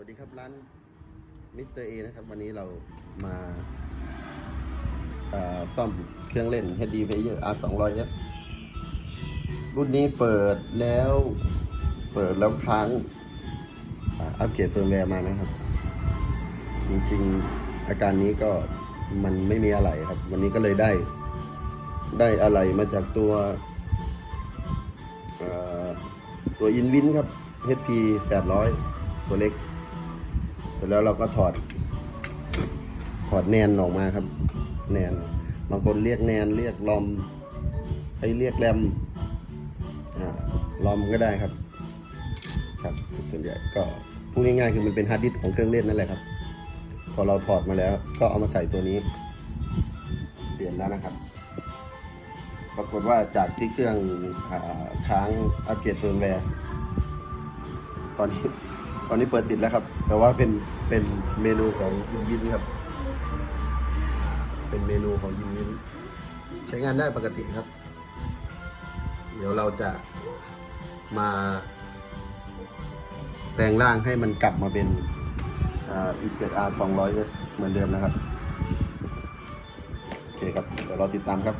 วัสดีครับร้านมิสเตอร์เอนะครับ วันนี้เรามาซ่อมเครื่องเล่น HD Player R 2 0 0 F รุ่นนี้เปิดแล้ว เปิดแล้วค้างอัปเกรดเฟิร์มแวร์มานะครับ จริงๆ อาการนี้ก็มันไม่มีอะไรครับ วันนี้ก็เลยได้ ได้อะไรมาจากตัวตัวอินวินครับ HP 800 ตัวเล็ก เสร็จแล้วเราก็ถอด ถอดแนนออกมาครับ แนน บางคนเรียกแนนเรียกลอมไอเรียกแรมอ่าลอมก็ได้ครับ ครับ ส่วนใหญ่ก็พูดง่ายๆคือมันเป็นฮาร์ดดิสก์ของเครื่องเล่นนั่นแหละครับ พอเราถอดมาแล้ว ก็เอามาใส่ตัวนี้ เปลี่ยนแล้วนะครับ ปรากฏว่าจากที่เครื่องอาค้างอัปเกรดเฟิร์มแวร์ตอนนี้ ตอนนี้เปิดติดแล้วครับ แต่ว่าเป็นเป็นเมนูของยินยินครับ เป็นเมนูของยินยินใช้งานได้ปกติครับ เดี๋ยวเราจะมาแปลงร่างให้มันกลับมาเป็นอีเกตอาร์สองร้อยเอสเหมือนเดิมนะครับ โอเคครับ เดี๋ยวเราติดตามครับ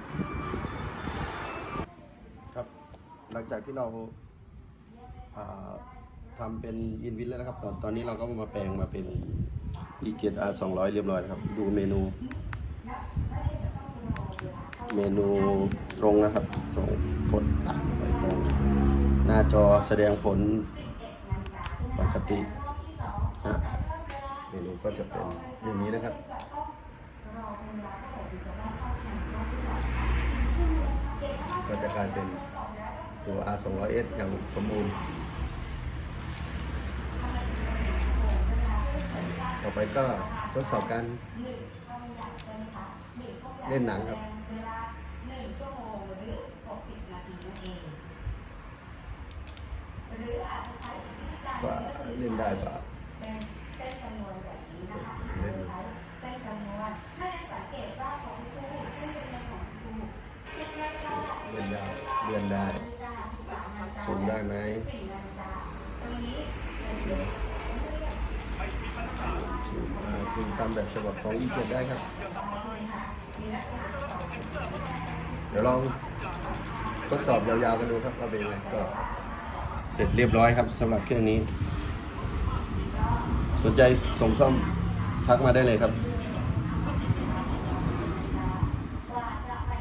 ครับ หลังจากที่เรา อ่าทำเป็นอินวินแล้วนะครับตอนตอนนี้เราก็มาแปลงมาเป็น e g e t R 200เรียบร้อยแล้วครับ ดูเมนู เมนูตรงนะครับ ตรงกดตามไปตรง หน้าจอแสดงผลปกติฮะเมนูก็จะเป็นอย่างนี้นะครับก็จะกลายเป็นตัว R 2 0 0 S อย่างสมบูรณ์ ต่อไปก็ทดสอบการเล่นหนังครับว่าเล่นได้ป่ะเล่นเส้นจำนวนถ้าเกตว่าของครูเส้นจำนวนของครูเส้นแรกก็เล่นได้เล่นได้จะสามนาฬิกาซูมได้ไหม ดูตามแบบฉบับของอีเกียได้ครับ เดี๋ยวลองทดสอบยาวๆกันดูครับว่าเป็นยังไงก็เสร็จเรียบร้อยครับสำหรับเครื่องนี้ สนใจส่งซ่อมทักมาได้เลยครับ